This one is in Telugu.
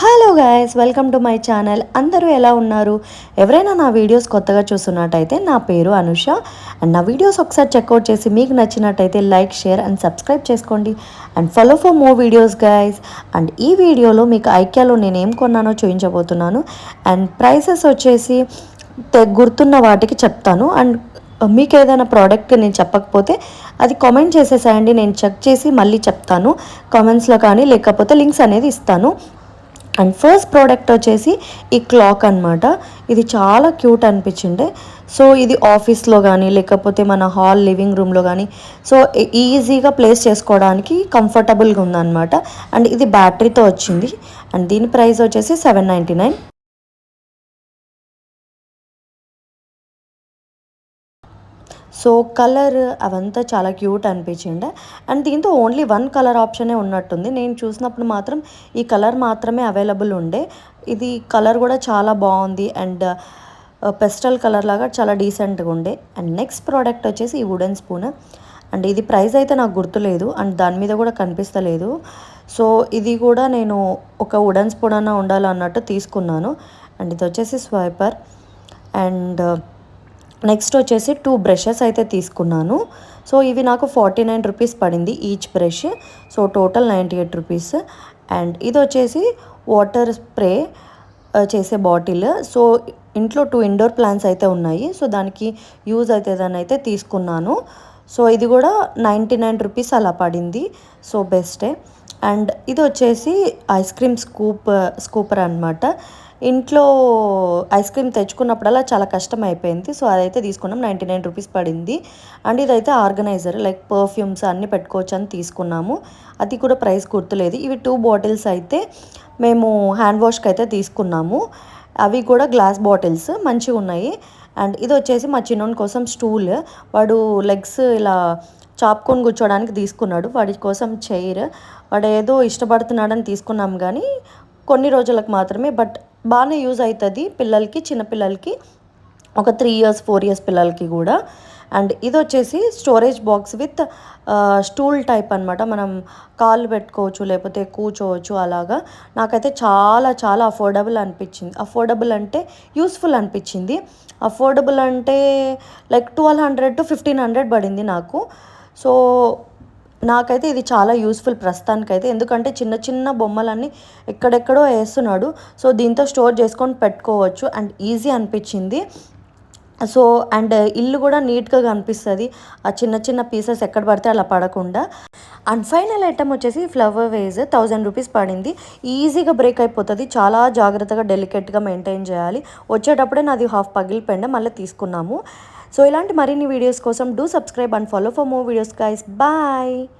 Hello guys welcome to my channel అందరూ ఎలా ఉన్నారు? ఎవరైనా నా వీడియోస్ కొత్తగా చూస్తున్నట్టయితే నా పేరు అనుష. అండ్ నా వీడియోస్ ఒకసారి చెక్అవుట్ చేసి మీకు నచ్చినట్టయితే లైక్ షేర్ అండ్ సబ్స్క్రైబ్ చేసుకోండి. And follow for more videos guys and ఈ వీడియోలో మీకు ఐక్యాలో నేను ఏం కొన్నానో చూపించబోతున్నాను. అండ్ ప్రైసెస్ వచ్చేసి గుర్తున్న వాటికి చెప్తాను. అండ్ uh, మీకు ఏదైనా ప్రోడక్ట్ నేను చెప్పకపోతే అది కామెంట్ చేసేసాయండి. నేను చెక్ చేసి మళ్ళీ చెప్తాను. కామెంట్స్లో కానీ లేకపోతే లింక్స్ అనేది ఇస్తాను. అండ్ ఫస్ట్ ప్రోడక్ట్ వచ్చేసి ఈ క్లాక్ అనమాట ఇది చాలా క్యూట్ అనిపించిండే. సో ఇది ఆఫీస్లో కానీ లేకపోతే మన హాల్ లివింగ్ రూమ్లో కానీ సో ఈజీగా ప్లేస్ చేసుకోవడానికి కంఫర్టబుల్గా ఉందన్నమాట. అండ్ ఇది బ్యాటరీతో వచ్చింది. అండ్ దీని ప్రైస్ వచ్చేసి seven ninety nine. So colour అవంతా చాలా క్యూట్ అనిపించిండే అండ్ దీంతో ఓన్లీ వన్ కలర్ ఆప్షనే ఉన్నట్టుంది. నేను చూసినప్పుడు మాత్రం ఈ కలర్ మాత్రమే అవైలబుల్ ఉండే. ఇది కలర్ కూడా చాలా బాగుంది. అండ్ పెస్టల్ కలర్ లాగా చాలా డీసెంట్గా ఉండే. అండ్ నెక్స్ట్ ప్రోడక్ట్ వచ్చేసి ఈ వుడెన్ స్పూన్ అండ్ ఇది ప్రైస్ అయితే నాకు గుర్తులేదు. అండ్ దాని మీద కూడా కనిపిస్తలేదు. సో ఇది కూడా నేను ఒక వుడెన్ స్పూన్ అన్న ఉండాలన్నట్టు తీసుకున్నాను. అండ్ ఇది వచ్చేసి స్వైపర్ అండ్ నెక్స్ట్ వచ్చేసి టూ బ్రషెస్ అయితే తీసుకున్నాను. సో ఇవి నాకు ఫార్టీ నైన్ రూపీస్ పడింది each brush so total ninety eight rupees and ఇది వచ్చేసి వాటర్ స్ప్రే uh, చేసే బాటిల్ సో ఇంట్లో టూ ఇండోర్ ప్లాంట్స్ అయితే ఉన్నాయి. సో దానికి యూజ్ అవుతుందని అయితే తీసుకున్నాను. సో ఇది కూడా నైంటీ నైన్ రూపీస్ అలా పడింది. సో బెస్టే అండ్ ఇది వచ్చేసి ఐస్ క్రీమ్ స్కూప్ స్కూపర్ అనమాట ఇంట్లో ఐస్ క్రీమ్ తెచ్చుకున్నప్పుడల్లా చాలా కష్టం అయిపోయింది సో అదైతే తీసుకున్నాం. నైంటీ నైన్ రూపీస్ పడింది. అండ్ ఇదైతే ఆర్గనైజర్ లైక్ పర్ఫ్యూమ్స్ అన్నీ పెట్టుకోవచ్చు అని తీసుకున్నాము. అది కూడా ప్రైస్ గుర్తులేదు. ఇవి టూ బాటిల్స్ అయితే మేము హ్యాండ్ వాష్కి అయితే తీసుకున్నాము. అవి కూడా గ్లాస్ బాటిల్స్ మంచిగా ఉన్నాయి. అండ్ ఇది వచ్చేసి మా చిన్నోని కోసం స్టూల్. వాడు లెగ్స్ ఇలా చాపుకొని కూర్చోడానికి తీసుకున్నాడు. వాడి కోసం చైర్. వాడు ఏదో ఇష్టపడుతున్నాడని తీసుకున్నాం కానీ కొన్ని రోజులకు మాత్రమే. బట్ బాగానే యూజ్ అవుతుంది. పిల్లలకి చిన్నపిల్లలకి ఒక త్రీ ఇయర్స్ ఫోర్ ఇయర్స్ పిల్లలకి కూడా. అండ్ ఇది వచ్చేసి storage box with stool type అనమాట మనం కాళ్ళు పెట్టుకోవచ్చు లేకపోతే కూర్చోవచ్చు అలాగా. నాకైతే చాలా చాలా అఫోర్డబుల్ అనిపించింది. అఫోర్డబుల్ అంటే యూస్ఫుల్ అనిపించింది. అఫోర్డబుల్ అంటే like twelve hundred to fifteen hundred పడింది నాకు. సో నాకైతే ఇది చాలా యూస్ఫుల్ ప్రస్తుతానికైతే. ఎందుకంటే చిన్న చిన్న బొమ్మలన్నీ ఎక్కడెక్కడో వేస్తున్నాడు. సో దీంతో స్టోర్ చేసుకొని పెట్టుకోవచ్చు. అండ్ ఈజీ అనిపించింది. సో అండ్ ఇల్లు కూడా నీట్గా కనిపిస్తుంది. ఆ చిన్న చిన్న పీసెస్ ఎక్కడ పడితే అలా పడకుండా. అండ్ ఫైనల్ ఐటమ్ వచ్చేసి ఫ్లవర్ వేజ్ థౌజండ్ రూపీస్ పడింది. ఈజీగా బ్రేక్ అయిపోతుంది. చాలా జాగ్రత్తగా డెలికేట్గా మెయింటైన్ చేయాలి. వచ్చేటప్పుడే నాది హాఫ్ పగిలిపోయిండే మళ్ళీ తీసుకున్నాము. సో ఇలాంటి మరిన్ని వీడియోస్ కోసం do subscribe and follow for more videos guys. Bye!